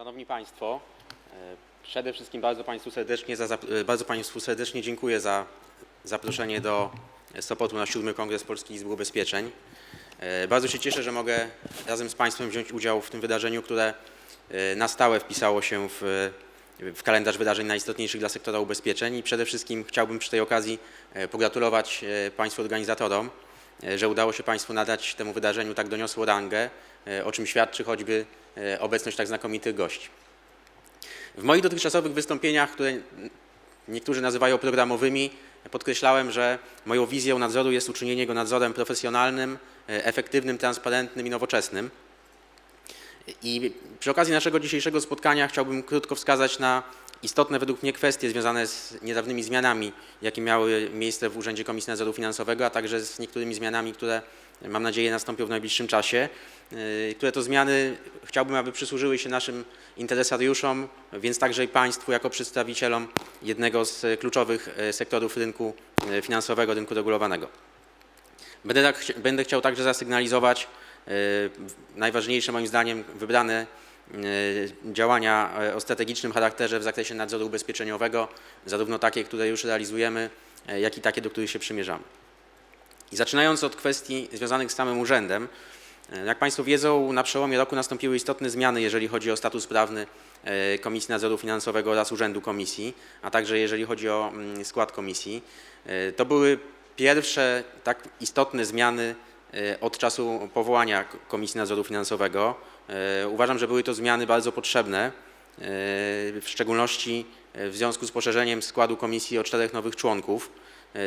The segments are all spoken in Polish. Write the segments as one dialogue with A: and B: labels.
A: Szanowni Państwo, e, przede wszystkim bardzo Państwu serdecznie, za, e, bardzo Państwu serdecznie dziękuję za zaproszenie do Sopotu na siódmy Kongres Polskiej Izby Ubezpieczeń. E, Bardzo się cieszę, że mogę razem z Państwem wziąć udział w tym wydarzeniu, które na stałe wpisało się w, w kalendarz wydarzeń najistotniejszych dla sektora ubezpieczeń i przede wszystkim chciałbym przy tej okazji pogratulować Państwu organizatorom, że udało się Państwu nadać temu wydarzeniu tak doniosłą rangę, o czym świadczy choćby obecność tak znakomitych gości. W moich dotychczasowych wystąpieniach, które niektórzy nazywają programowymi, podkreślałem, że moją wizją nadzoru jest uczynienie go nadzorem profesjonalnym, e, efektywnym, transparentnym i nowoczesnym. I przy okazji naszego dzisiejszego spotkania chciałbym krótko wskazać na istotne według mnie kwestie związane z niedawnymi zmianami, jakie miały miejsce w Urzędzie Komisji Nadzoru Finansowego, a także z niektórymi zmianami, które mam nadzieję nastąpią w najbliższym czasie. Yy, Które to zmiany chciałbym, aby przysłużyły się naszym interesariuszom, więc także i Państwu jako przedstawicielom jednego z kluczowych e, sektorów rynku e, finansowego, rynku regulowanego. Będę, tak, będę chciał także zasygnalizować najważniejsze moim zdaniem wybrane działania o strategicznym charakterze w zakresie nadzoru ubezpieczeniowego, zarówno takie, które już realizujemy, jak i takie, do których się przymierzamy. I zaczynając od kwestii związanych z samym urzędem, e, jak Państwo wiedzą, na przełomie roku nastąpiły istotne zmiany, jeżeli chodzi o status prawny e, Komisji Nadzoru Finansowego oraz Urzędu Komisji, a także jeżeli chodzi o mm, skład komisji. E, To były pierwsze tak istotne zmiany od czasu powołania Komisji Nadzoru Finansowego. Uważam, że były to zmiany bardzo potrzebne, w szczególności w związku z poszerzeniem składu komisji o czterech nowych członków,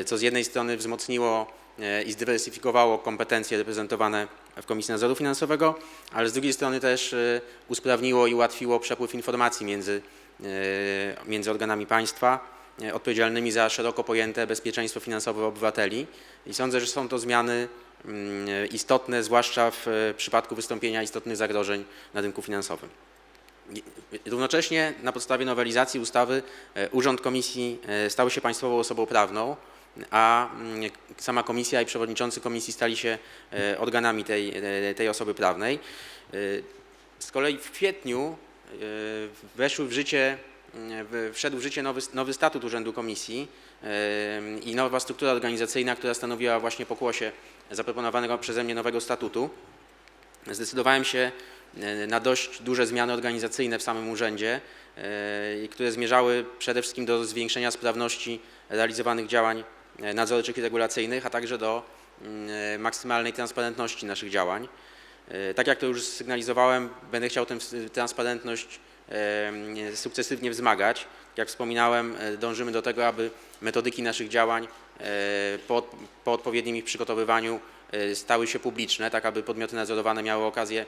A: co z jednej strony wzmocniło i zdywersyfikowało kompetencje reprezentowane w Komisji Nadzoru Finansowego, ale z drugiej strony też e, usprawniło i ułatwiło przepływ informacji między, e, między organami państwa e, odpowiedzialnymi za szeroko pojęte bezpieczeństwo finansowe obywateli. I sądzę, że są to zmiany mm, istotne, zwłaszcza w e, przypadku wystąpienia istotnych zagrożeń na rynku finansowym. Równocześnie na podstawie nowelizacji ustawy e, Urząd Komisji e, stał się państwową osobą prawną, a mm, sama komisja i przewodniczący komisji stali się e, organami tej, e, tej osoby prawnej. E, Z kolei w kwietniu weszły w życie, mm, wszedł w życie nowy, nowy statut Urzędu Komisji i nowa struktura organizacyjna, która stanowiła właśnie pokłosie zaproponowanego przeze mnie nowego statutu. Zdecydowałem się na dość duże zmiany organizacyjne w samym urzędzie, które zmierzały przede wszystkim do zwiększenia sprawności realizowanych działań nadzorczych i regulacyjnych, a także do mm, e, maksymalnej transparentności naszych działań. E, Tak jak to już sygnalizowałem, będę chciał tę transparentność e, m, sukcesywnie wzmagać. Jak wspominałem, e, dążymy do tego, aby metodyki naszych działań e, po, po odpowiednim ich przygotowywaniu e, stały się publiczne, tak aby podmioty nadzorowane miały okazję e,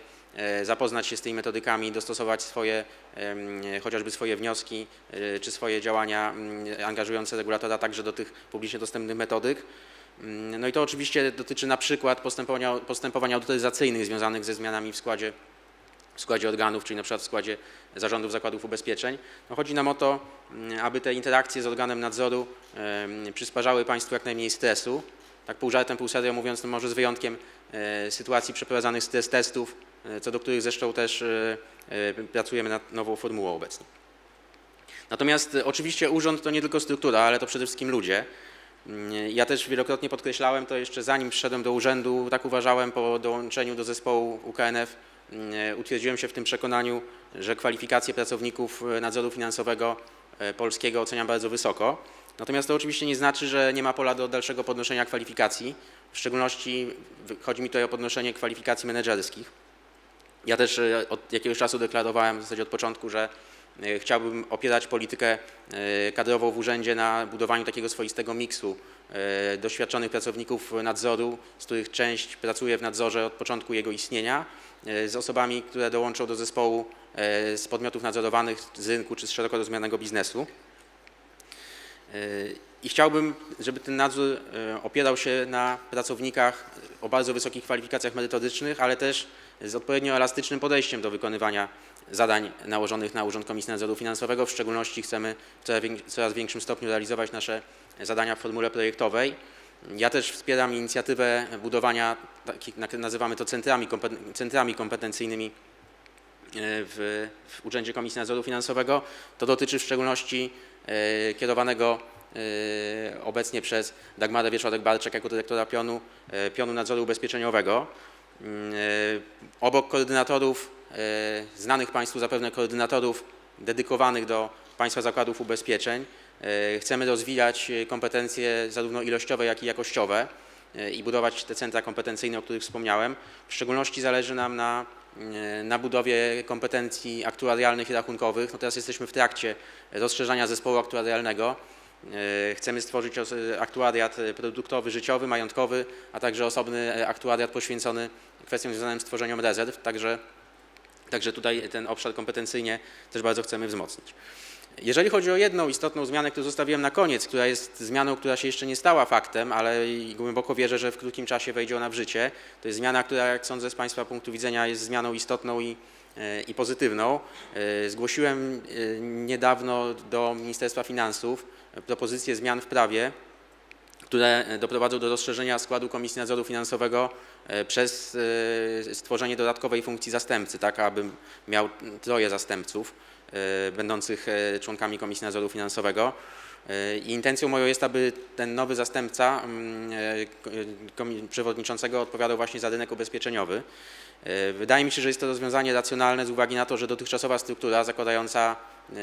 A: zapoznać się z tymi metodykami, dostosować swoje, em, chociażby swoje wnioski e, czy swoje działania mm, angażujące regulatora także do tych publicznie dostępnych metodyk. Mm, No i to oczywiście dotyczy na przykład postępowania, postępowań autoryzacyjnych związanych ze zmianami w składzie, w składzie organów, czyli na przykład w składzie zarządów zakładów ubezpieczeń. No chodzi nam o to, mm, aby te interakcje z organem nadzoru przysparzały Państwu jak najmniej stresu. Tak pół żartem, pół serio mówiąc, no może z wyjątkiem e, sytuacji przeprowadzanych stres testów, e, co do których zresztą też e, e, pracujemy nad nową formułą obecnie. Natomiast e, oczywiście urząd to nie tylko struktura, ale to przede wszystkim ludzie. Mm, Ja też wielokrotnie podkreślałem to jeszcze zanim przyszedłem do urzędu, tak uważałem po dołączeniu do zespołu UKNF. mm, Utwierdziłem się w tym przekonaniu, że kwalifikacje pracowników e, nadzoru finansowego e, polskiego oceniam bardzo wysoko. Natomiast to oczywiście nie znaczy, że nie ma pola do dalszego podnoszenia kwalifikacji. W szczególności chodzi mi tutaj o podnoszenie kwalifikacji menedżerskich. Ja też e, od jakiegoś czasu deklarowałem w zasadzie od początku, że e, chciałbym opierać politykę e, kadrową w urzędzie na budowaniu takiego swoistego miksu doświadczonych pracowników nadzoru, z których część pracuje w nadzorze od początku jego istnienia, z osobami, które dołączą do zespołu z podmiotów nadzorowanych z rynku czy z szeroko rozumianego biznesu. I chciałbym, żeby ten nadzór opierał się na pracownikach o bardzo wysokich kwalifikacjach merytorycznych, ale też z odpowiednio elastycznym podejściem do wykonywania zadań nałożonych na Urząd Komisji Nadzoru Finansowego. W szczególności chcemy w coraz większym stopniu realizować nasze zadania w formule projektowej. Ja też wspieram inicjatywę budowania nazywamy to centrami, kompeten- centrami kompetencyjnymi w, w Urzędzie Komisji Nadzoru Finansowego. To dotyczy w szczególności e, kierowanego e, obecnie przez Dagmarę Wieczorek-Barczek jako dyrektora pionu, e, pionu nadzoru ubezpieczeniowego. Mm, e, Obok koordynatorów, e, znanych Państwu zapewne koordynatorów dedykowanych do Państwa Zakładów Ubezpieczeń, e, chcemy rozwijać kompetencje zarówno ilościowe, jak i jakościowe i budować te centra kompetencyjne, o których wspomniałem. W szczególności zależy nam na, na budowie kompetencji aktuarialnych i rachunkowych. No teraz jesteśmy w trakcie rozszerzania zespołu aktuarialnego. E, Chcemy stworzyć os- aktuariat e, produktowy, życiowy, majątkowy, a także osobny e, aktuariat poświęcony kwestiom związanym z tworzeniem rezerw. Także, także tutaj ten obszar kompetencyjnie też bardzo chcemy wzmocnić. Jeżeli chodzi o jedną istotną zmianę, którą zostawiłem na koniec, która jest zmianą, która się jeszcze nie stała faktem, ale głęboko wierzę, że w krótkim czasie wejdzie ona w życie, to jest zmiana, która, jak sądzę, z Państwa punktu widzenia jest zmianą istotną i, e, i pozytywną. E, Zgłosiłem e, niedawno do Ministerstwa Finansów e, propozycję zmian w prawie, które doprowadzą do rozszerzenia składu Komisji Nadzoru Finansowego przez stworzenie dodatkowej funkcji zastępcy, tak aby miał troje zastępców będących członkami Komisji Nadzoru Finansowego. I intencją moją jest, aby ten nowy zastępca mm, przewodniczącego odpowiadał właśnie za rynek ubezpieczeniowy. E, Wydaje mi się, że jest to rozwiązanie racjonalne z uwagi na to, że dotychczasowa struktura zakładająca e,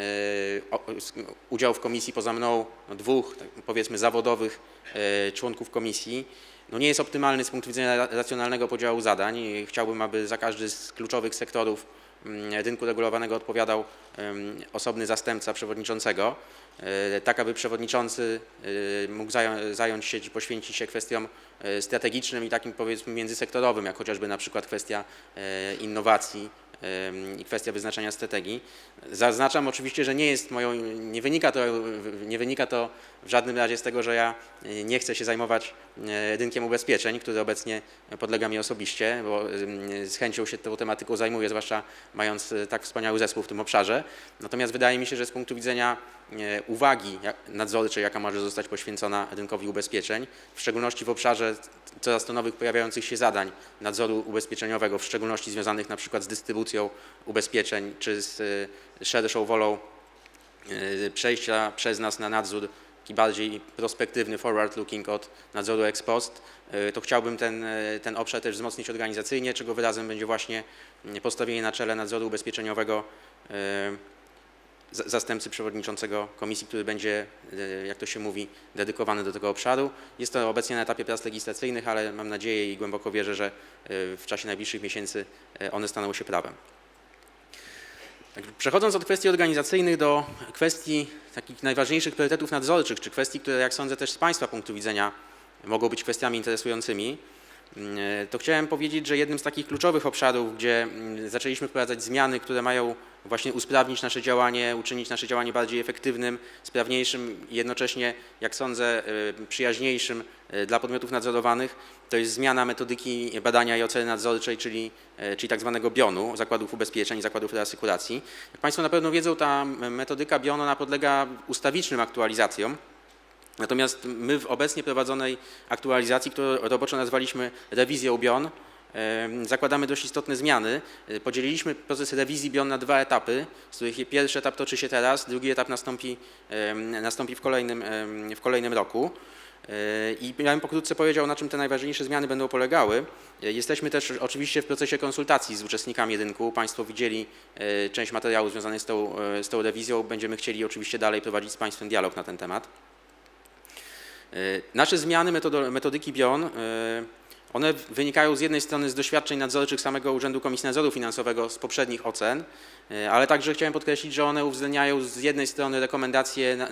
A: udział w komisji poza mną dwóch, tak powiedzmy, zawodowych e, członków komisji, no nie jest optymalny z punktu widzenia ra- racjonalnego podziału zadań. Chciałbym, aby za każdy z kluczowych sektorów mm, rynku regulowanego odpowiadał em, osobny zastępca przewodniczącego, e, tak aby przewodniczący e, mógł zają- zająć się, poświęcić się kwestiom e, strategicznym i takim powiedzmy międzysektorowym, jak chociażby na przykład kwestia innowacji i kwestia wyznaczania strategii. Zaznaczam oczywiście, że nie jest moją, nie wynika to, nie wynika to w żadnym razie z tego, że ja e, nie chcę się zajmować e, rynkiem ubezpieczeń, który obecnie podlega mi osobiście, bo z chęcią się tą tematyką zajmuję, zwłaszcza mając e, tak wspaniały zespół w tym obszarze. Natomiast wydaje mi się, że z punktu widzenia uwagi jak- nadzorczej, jaka może zostać poświęcona rynkowi ubezpieczeń, w szczególności w obszarze coraz to nowych pojawiających się zadań nadzoru ubezpieczeniowego, w szczególności związanych na przykład z dystrybucją ubezpieczeń czy z e, szerszą wolą e, przejścia przez nas na nadzór taki bardziej prospektywny, forward looking od nadzoru ex post, e, to chciałbym ten, e, ten obszar też wzmocnić organizacyjnie, czego wyrazem będzie właśnie postawienie na czele nadzoru ubezpieczeniowego e, zastępcy przewodniczącego komisji, który będzie, e, jak to się mówi, dedykowany do tego obszaru. Jest to obecnie na etapie prac legislacyjnych, ale mam nadzieję i głęboko wierzę, że e, w czasie najbliższych miesięcy e, one staną się prawem. Tak, Przechodząc od kwestii organizacyjnych do kwestii takich najważniejszych priorytetów nadzorczych, czy kwestii, które jak sądzę też z Państwa punktu widzenia mogą być kwestiami interesującymi, to chciałem powiedzieć, że jednym z takich kluczowych obszarów, gdzie mm, zaczęliśmy wprowadzać zmiany, które mają właśnie usprawnić nasze działanie, uczynić nasze działanie bardziej efektywnym, sprawniejszym i jednocześnie, jak sądzę, y, przyjaźniejszym y, dla podmiotów nadzorowanych, to jest zmiana metodyki badania i oceny nadzorczej, czyli, czyli tak zwanego BION-u, Zakładów Ubezpieczeń Zakładów Reasekuracji. Jak Państwo na pewno wiedzą, ta metodyka BION podlega ustawicznym aktualizacjom. Natomiast my w obecnie prowadzonej aktualizacji, którą roboczo nazwaliśmy rewizją BION, zakładamy dość istotne zmiany. E, Podzieliliśmy proces rewizji BION na dwa etapy, z których pierwszy etap toczy się teraz, drugi etap nastąpi, nastąpi w, kolejnym, w kolejnym roku. E, I ja bym pokrótce powiedział, na czym te najważniejsze zmiany będą polegały. E, Jesteśmy też oczywiście w procesie konsultacji z uczestnikami rynku. Państwo widzieli część materiału związanych z tą, z tą rewizją. Będziemy chcieli oczywiście dalej prowadzić z Państwem dialog na ten temat. E, Nasze zmiany metodyki BION, e, one wynikają z jednej strony z doświadczeń nadzorczych samego Urzędu Komisji Nadzoru Finansowego z poprzednich ocen, e, ale także chciałem podkreślić, że one uwzględniają z jednej strony rekomendacje,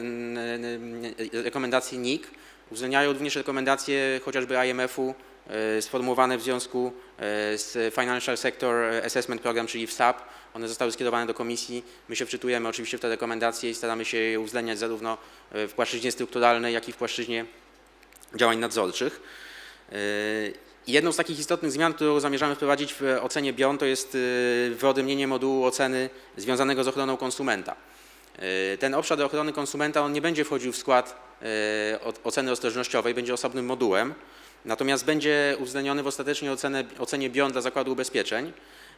A: rekomendacje NIK, uwzględniają również rekomendacje chociażby IMF-u e, sformułowane w związku e, z Financial Sector Assessment Program, czyli FSAP. One zostały skierowane do komisji. My się wczytujemy oczywiście w te rekomendacje i staramy się je uwzględniać zarówno e, w płaszczyźnie strukturalnej, jak i w płaszczyźnie działań nadzorczych. Jedną z takich istotnych zmian, którą zamierzamy wprowadzić w ocenie BION, to jest wyodrębnienie modułu oceny związanego z ochroną konsumenta. Yy, Ten obszar ochrony konsumenta on nie będzie wchodził w skład o- oceny ostrożnościowej, będzie osobnym modułem, natomiast będzie uwzględniony w ostatecznej ocenie, ocenie BION dla Zakładu Ubezpieczeń.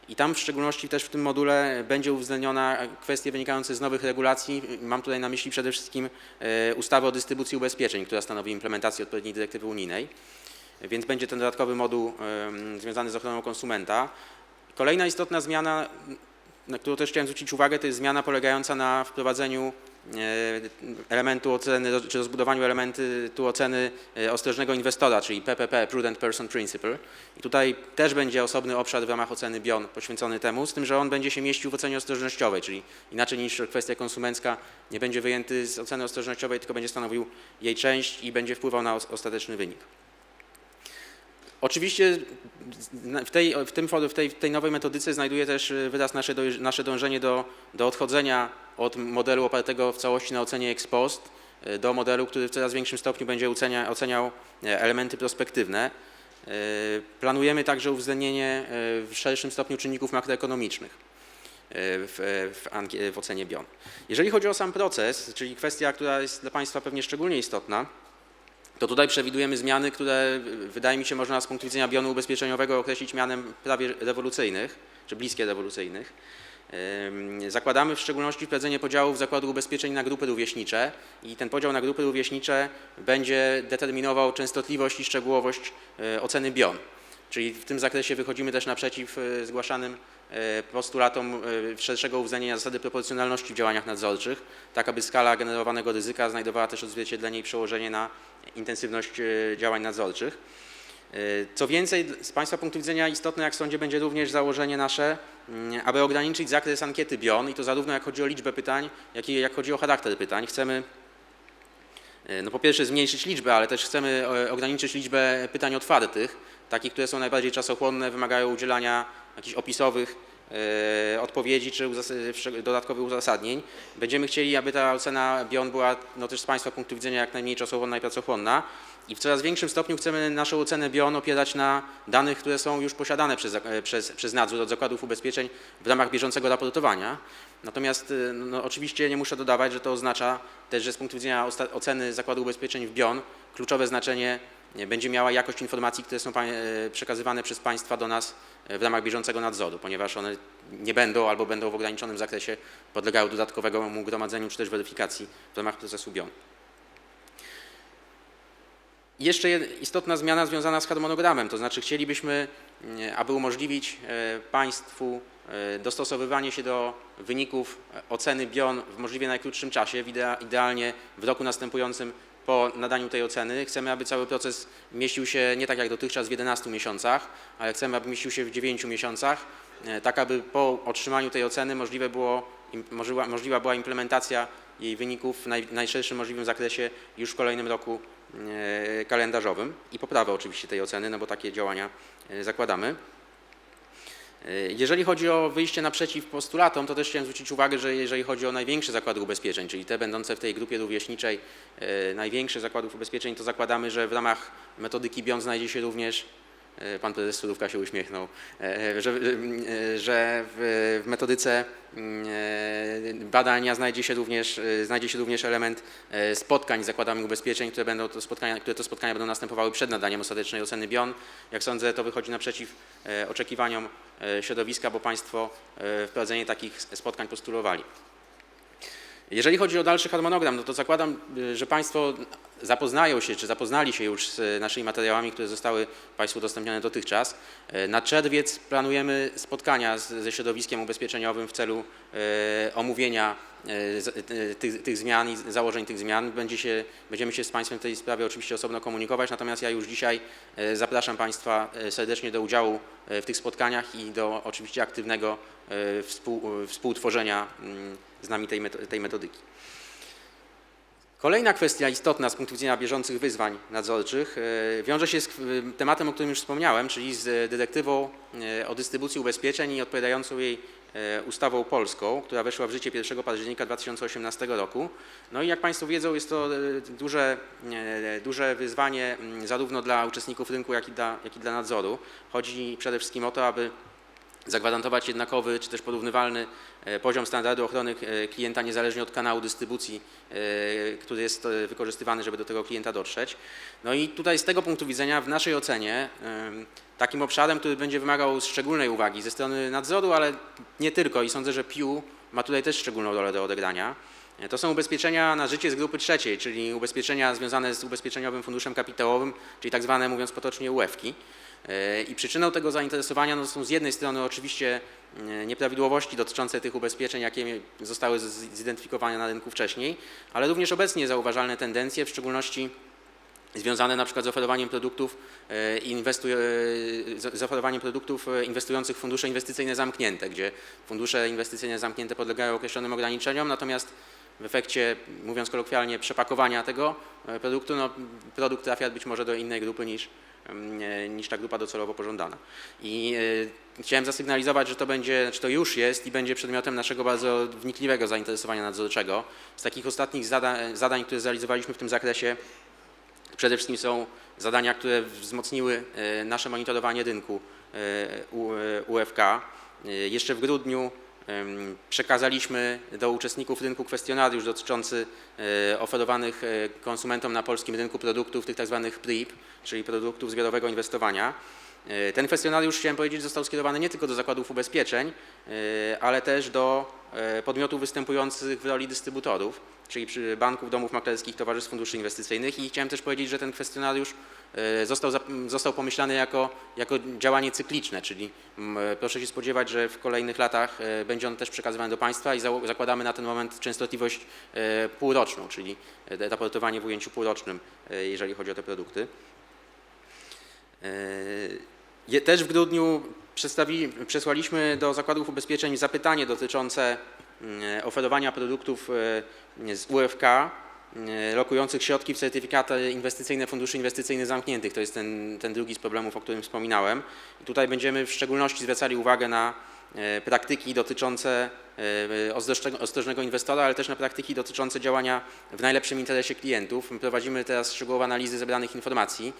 A: I tam w szczególności też w tym module będzie uwzględniona kwestie wynikające z nowych regulacji. Mam tutaj na myśli przede wszystkim e, ustawę o dystrybucji ubezpieczeń, która stanowi implementację odpowiedniej dyrektywy unijnej. Więc będzie ten dodatkowy moduł związany z ochroną konsumenta. Kolejna istotna zmiana, na którą też chciałem zwrócić uwagę, to jest zmiana polegająca na wprowadzeniu e, elementu oceny, czy rozbudowaniu elementu oceny e, ostrożnego inwestora, czyli PPP, Prudent Person Principle. I tutaj też będzie osobny obszar w ramach oceny BION poświęcony temu, z tym, że on będzie się mieścił w ocenie ostrożnościowej, czyli inaczej niż kwestia konsumencka nie będzie wyjęty z oceny ostrożnościowej, tylko będzie stanowił jej część i będzie wpływał na os- ostateczny wynik. Oczywiście w tej, w, tym, w, tej, w tej nowej metodyce znajduje też y, wyraz nasze, nasze dążenie do, do odchodzenia od modelu opartego w całości na ocenie ex post y, do modelu, który w coraz większym stopniu będzie ocenia, oceniał e, elementy prospektywne. Planujemy także uwzględnienie w szerszym stopniu czynników makroekonomicznych w, w, w ocenie BION. Jeżeli chodzi o sam proces, czyli kwestia, która jest dla Państwa pewnie szczególnie istotna, to tutaj przewidujemy zmiany, które wydaje mi się można z punktu widzenia bionu ubezpieczeniowego określić mianem prawie rewolucyjnych, czy bliskie rewolucyjnych. Zakładamy w szczególności wprowadzenie podziałów zakładu ubezpieczeń na grupy rówieśnicze i ten podział na grupy rówieśnicze będzie determinował częstotliwość i szczegółowość y, oceny BION. Czyli w tym zakresie wychodzimy też naprzeciw y, zgłaszanym postulatom y, szerszego uwzględnienia zasady proporcjonalności w działaniach nadzorczych, tak aby skala generowanego ryzyka znajdowała też odzwierciedlenie i przełożenie na intensywność y, działań nadzorczych. Co więcej, z Państwa punktu widzenia istotne, jak sądzie, będzie również założenie nasze, mm, aby ograniczyć zakres ankiety BION i to zarówno jak chodzi o liczbę pytań, jak i jak chodzi o charakter pytań. Chcemy E, no po pierwsze zmniejszyć liczbę, ale też chcemy e, ograniczyć liczbę pytań otwartych, takich, które są najbardziej czasochłonne, wymagają udzielania jakichś opisowych e, odpowiedzi czy dodatkowych uzasadnień. Będziemy chcieli, aby ta ocena BION była no też z Państwa punktu widzenia jak najmniej czasochłonna i pracochłonna i w coraz większym stopniu chcemy naszą ocenę BION opierać na danych, które są już posiadane przez, e, przez, przez nadzór od zakładów ubezpieczeń w ramach bieżącego raportowania. Natomiast y, no, oczywiście nie muszę dodawać, że to oznacza też, że z punktu widzenia oceny zakładu ubezpieczeń w BION kluczowe znaczenie nie, będzie miała jakość informacji, które są e, przekazywane przez państwa do nas e, w ramach bieżącego nadzoru, ponieważ one nie będą albo będą w ograniczonym zakresie podlegały dodatkowemu gromadzeniu czy też weryfikacji w ramach procesu BION. Jeszcze istotna zmiana związana z harmonogramem, to znaczy chcielibyśmy, aby umożliwić e, Państwu e, dostosowywanie się do wyników e, oceny BION w możliwie najkrótszym czasie, idealnie w roku następującym po nadaniu tej oceny. Chcemy, aby cały proces mieścił się nie tak jak dotychczas w 11 miesiącach, ale chcemy, aby mieścił się w 9 miesiącach, e, tak aby po otrzymaniu tej oceny możliwe było, możliwa, możliwa była implementacja jej wyników w naj, najszerszym możliwym zakresie już w kolejnym roku e, kalendarzowym i poprawę oczywiście tej oceny, no bo takie działania e, zakładamy. E, Jeżeli chodzi o wyjście naprzeciw postulatom, to też chciałem zwrócić uwagę, że jeżeli chodzi o największe zakłady ubezpieczeń, czyli te będące w tej grupie rówieśniczej, e, największe zakładów ubezpieczeń, to zakładamy, że w ramach metodyki BION znajdzie się również Pan prezes Surówka się uśmiechnął, e, że, e, że w, w metodyce mm, e, badania znajdzie się również, e, znajdzie się również element e, spotkań z zakładami ubezpieczeń, które, będą to spotkania, które to spotkania będą następowały przed nadaniem ostatecznej oceny BION. Jak sądzę, to wychodzi naprzeciw e, oczekiwaniom e, środowiska, bo Państwo e, wprowadzenie takich spotkań postulowali. Jeżeli chodzi o dalszy harmonogram, no to zakładam, y, że Państwo zapoznają się, czy zapoznali się już z naszymi materiałami, które zostały Państwu udostępnione dotychczas. E, Na czerwiec planujemy spotkania z, ze środowiskiem ubezpieczeniowym w celu e, omówienia tych, tych zmian i założeń tych zmian. Będzie się, będziemy się z Państwem w tej sprawie oczywiście osobno komunikować, natomiast ja już dzisiaj e, zapraszam Państwa e, serdecznie do udziału e, w tych spotkaniach i do oczywiście aktywnego e, współ, e, współtworzenia mm, z nami tej, tej metodyki. Kolejna kwestia istotna z punktu widzenia bieżących wyzwań nadzorczych e, wiąże się z tematem, o którym już wspomniałem, czyli z dyrektywą e, o dystrybucji ubezpieczeń i odpowiadającą jej e, ustawą polską, która weszła w życie 1 października 2018 roku. No i jak Państwo wiedzą, jest to e, duże, e, duże wyzwanie m, zarówno dla uczestników rynku, jak i dla, jak i dla nadzoru. Chodzi przede wszystkim o to, aby zagwarantować jednakowy czy też porównywalny e, poziom standardu ochrony e, klienta niezależnie od kanału dystrybucji, e, który jest e, wykorzystywany, żeby do tego klienta dotrzeć. No i tutaj z tego punktu widzenia w naszej ocenie takim obszarem, który będzie wymagał szczególnej uwagi ze strony nadzoru, ale nie tylko i sądzę, że PIU ma tutaj też szczególną rolę do odegrania. E, To są ubezpieczenia na życie z grupy trzeciej, czyli ubezpieczenia związane z ubezpieczeniowym funduszem kapitałowym, czyli tak zwane, mówiąc potocznie, UEFki. E, I przyczyną tego zainteresowania no, są z jednej strony oczywiście e, nieprawidłowości dotyczące tych ubezpieczeń, jakie zostały zidentyfikowane na rynku wcześniej, ale również obecnie zauważalne tendencje, w szczególności związane na przykład z oferowaniem produktów, e, inwestu, z oferowaniem produktów inwestujących w fundusze inwestycyjne zamknięte, gdzie fundusze inwestycyjne zamknięte podlegają określonym ograniczeniom, natomiast w efekcie, mówiąc kolokwialnie, przepakowania tego produktu, no, produkt trafia być może do innej grupy niż, niż ta grupa docelowo pożądana. I e, chciałem zasygnalizować, że to będzie, to już jest i będzie przedmiotem naszego bardzo wnikliwego zainteresowania nadzorczego. Z takich ostatnich zada, zadań, które zrealizowaliśmy w tym zakresie, Przede wszystkim są zadania, które wzmocniły e, nasze monitorowanie rynku e, UFK. Jeszcze w grudniu przekazaliśmy do uczestników rynku kwestionariusz dotyczący e, oferowanych e, konsumentom na polskim rynku produktów, tych tzw. PRIP, czyli produktów zbiorowego inwestowania. E, Ten kwestionariusz, chciałem powiedzieć, został skierowany nie tylko do zakładów ubezpieczeń, e, ale też do e, podmiotów występujących w roli dystrybutorów, czyli przy banków, domów maklerskich, towarzystw funduszy inwestycyjnych i chciałem też powiedzieć, że ten kwestionariusz został, został pomyślany jako, jako działanie cykliczne, czyli proszę się spodziewać, że w kolejnych latach będzie on też przekazywany do państwa i zakładamy na ten moment częstotliwość półroczną, czyli raportowanie w ujęciu półrocznym, jeżeli chodzi o te produkty. Je- Też w grudniu przesłaliśmy do zakładów ubezpieczeń zapytanie dotyczące mm, oferowania produktów e, z UFK e, lokujących środki w certyfikaty inwestycyjne funduszy inwestycyjnych zamkniętych. To jest ten, ten drugi z problemów, o którym wspominałem. I tutaj będziemy w szczególności zwracali uwagę na e, praktyki dotyczące ostrożnego, inwestora, ale też na praktyki dotyczące działania w najlepszym interesie klientów. My prowadzimy teraz szczegółowe analizy zebranych informacji,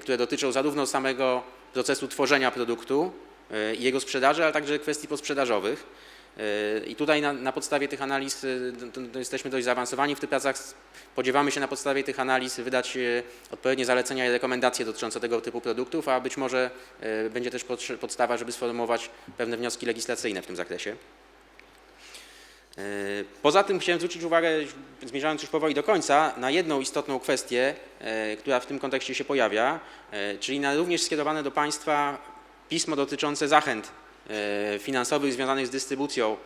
A: które dotyczą zarówno samego procesu tworzenia produktu e, i jego sprzedaży, ale także kwestii posprzedażowych. E, I tutaj na, na podstawie tych analiz e, to, to jesteśmy dość zaawansowani w tych pracach. Spodziewamy się na podstawie tych analiz wydać odpowiednie zalecenia i rekomendacje dotyczące tego typu produktów, a być może będzie też podstawa, żeby sformułować pewne wnioski legislacyjne w tym zakresie. E, Poza tym chciałem zwrócić uwagę, zmierzając już powoli do końca, na jedną istotną kwestię, e, która w tym kontekście się pojawia, e, czyli na również skierowane do Państwa pismo dotyczące zachęt finansowych związanych z dystrybucją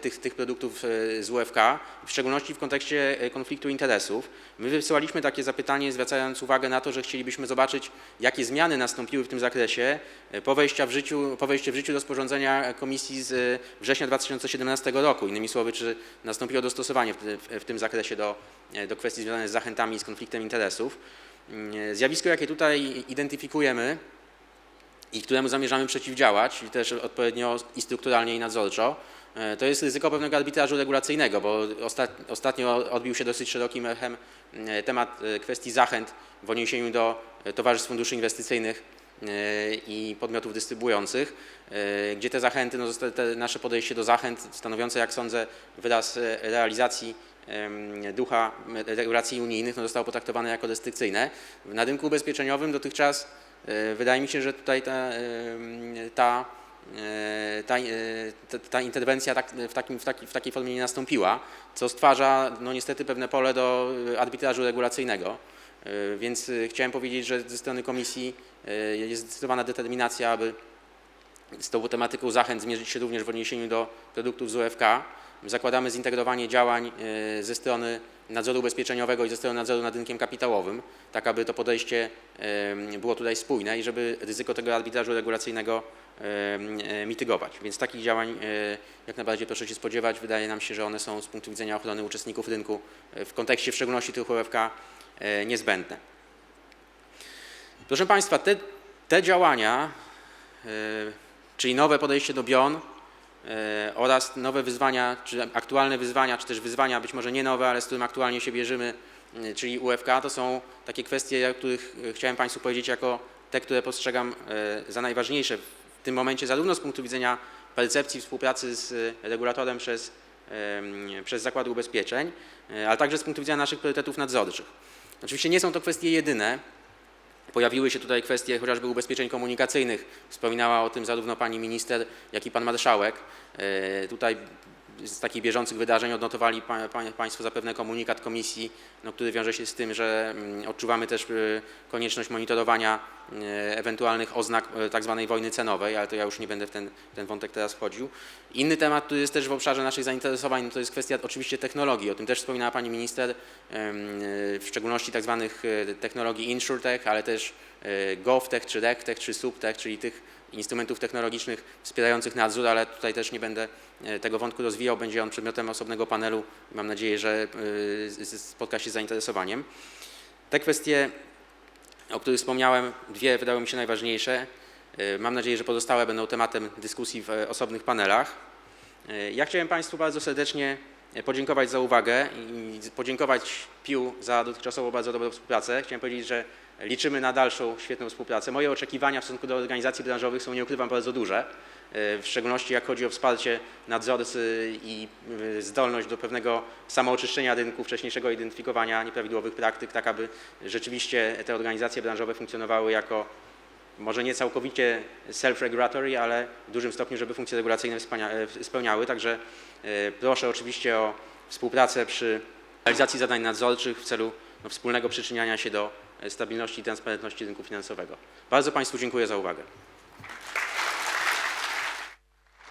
A: tych, tych produktów e, z UFK, w szczególności w kontekście e, konfliktu interesów. My wysyłaliśmy takie zapytanie, zwracając uwagę na to, że chcielibyśmy zobaczyć, jakie zmiany nastąpiły w tym zakresie e, po, wejścia w życiu, po wejściu w życiu rozporządzenia Komisji z e, września 2017 roku. Innymi słowy, czy nastąpiło dostosowanie w, w, tym zakresie do, e, do kwestii związanych z zachętami i z konfliktem interesów. Mm, Zjawisko, jakie tutaj identyfikujemy, i któremu zamierzamy przeciwdziałać, i też odpowiednio i strukturalnie, i nadzorczo, e, to jest ryzyko pewnego arbitrażu regulacyjnego, bo ostat, ostatnio odbił się dosyć szerokim echem e, temat e, kwestii zachęt w odniesieniu do towarzystw funduszy inwestycyjnych i podmiotów dystrybuujących, gdzie te zachęty, no, te nasze podejście do zachęt stanowiące, jak sądzę, wyraz realizacji ducha regulacji unijnych, no, zostało potraktowane jako restrykcyjne. Na rynku ubezpieczeniowym dotychczas Wydaje mi się, że tutaj ta, e, ta, e, ta, ta interwencja tak, w, takim, w, taki, w takiej formie nie nastąpiła, co stwarza no, niestety pewne pole do arbitrażu regulacyjnego. E, Więc e, chciałem powiedzieć, że ze strony Komisji e, jest zdecydowana determinacja, aby z tą tematyką zachęt zmierzyć się również w odniesieniu do produktów z UFK. Zakładamy zintegrowanie działań e, ze strony nadzoru ubezpieczeniowego i ze strony nadzoru nad rynkiem kapitałowym, tak aby to podejście było tutaj spójne i żeby ryzyko tego arbitrażu regulacyjnego e, mitygować. Więc takich działań e, jak najbardziej proszę się spodziewać. Wydaje nam się, że one są z punktu widzenia ochrony uczestników rynku e, w kontekście w szczególności tych UFK e, niezbędne. Proszę Państwa, te, te działania, czyli nowe podejście do BION oraz nowe wyzwania, czy aktualne wyzwania, czy też wyzwania być może nie nowe, ale z którym aktualnie się bierzemy, m, czyli UFK, to są takie kwestie, o których e, chciałem Państwu powiedzieć jako te, które postrzegam e, za najważniejsze w tym momencie zarówno z punktu widzenia percepcji współpracy z regulatorem przez, przez zakłady ubezpieczeń, e, ale także z punktu widzenia naszych priorytetów nadzorczych. Oczywiście nie są to kwestie jedyne. Pojawiły się tutaj kwestie chociażby ubezpieczeń komunikacyjnych. Wspominała o tym zarówno pani minister, jak i pan marszałek. E, Tutaj z takich bieżących wydarzeń odnotowali pa, pa, Państwo zapewne komunikat komisji, no, który wiąże się z tym, że mm, odczuwamy też e, konieczność monitorowania e, ewentualnych oznak e, tak zwanej wojny cenowej, ale to ja już nie będę w ten, ten wątek teraz wchodził. Inny temat, który jest też w obszarze naszych zainteresowań, to jest kwestia oczywiście technologii. O tym też wspominała Pani Minister, w szczególności tak zwanych e, technologii InsurTech, ale też GovTech, czy RegTech, czy SubTech, czyli tych instrumentów technologicznych wspierających nadzór, ale tutaj też nie będę e, tego wątku rozwijał, będzie on przedmiotem osobnego panelu mam nadzieję, że e, spotka się z zainteresowaniem. Te kwestie, o których wspomniałem, dwie wydały mi się najważniejsze. E, Mam nadzieję, że pozostałe będą tematem dyskusji w osobnych panelach. Ja chciałem Państwu bardzo serdecznie podziękować za uwagę i podziękować PIU za dotychczasową bardzo dobrą współpracę. Chciałem powiedzieć, że liczymy na dalszą świetną współpracę. Moje oczekiwania w stosunku do organizacji branżowych są, nie ukrywam, bardzo duże, e, w szczególności jak chodzi o wsparcie nadzorcy i e, zdolność do pewnego samooczyszczenia rynku, wcześniejszego identyfikowania nieprawidłowych praktyk, tak aby rzeczywiście te organizacje branżowe funkcjonowały jako może nie całkowicie self-regulatory, ale w dużym stopniu, żeby funkcje regulacyjne e, spełniały. Także proszę oczywiście o współpracę przy realizacji zadań nadzorczych w celu no, wspólnego przyczyniania się do stabilności i transparentności rynku finansowego. Bardzo Państwu dziękuję za uwagę.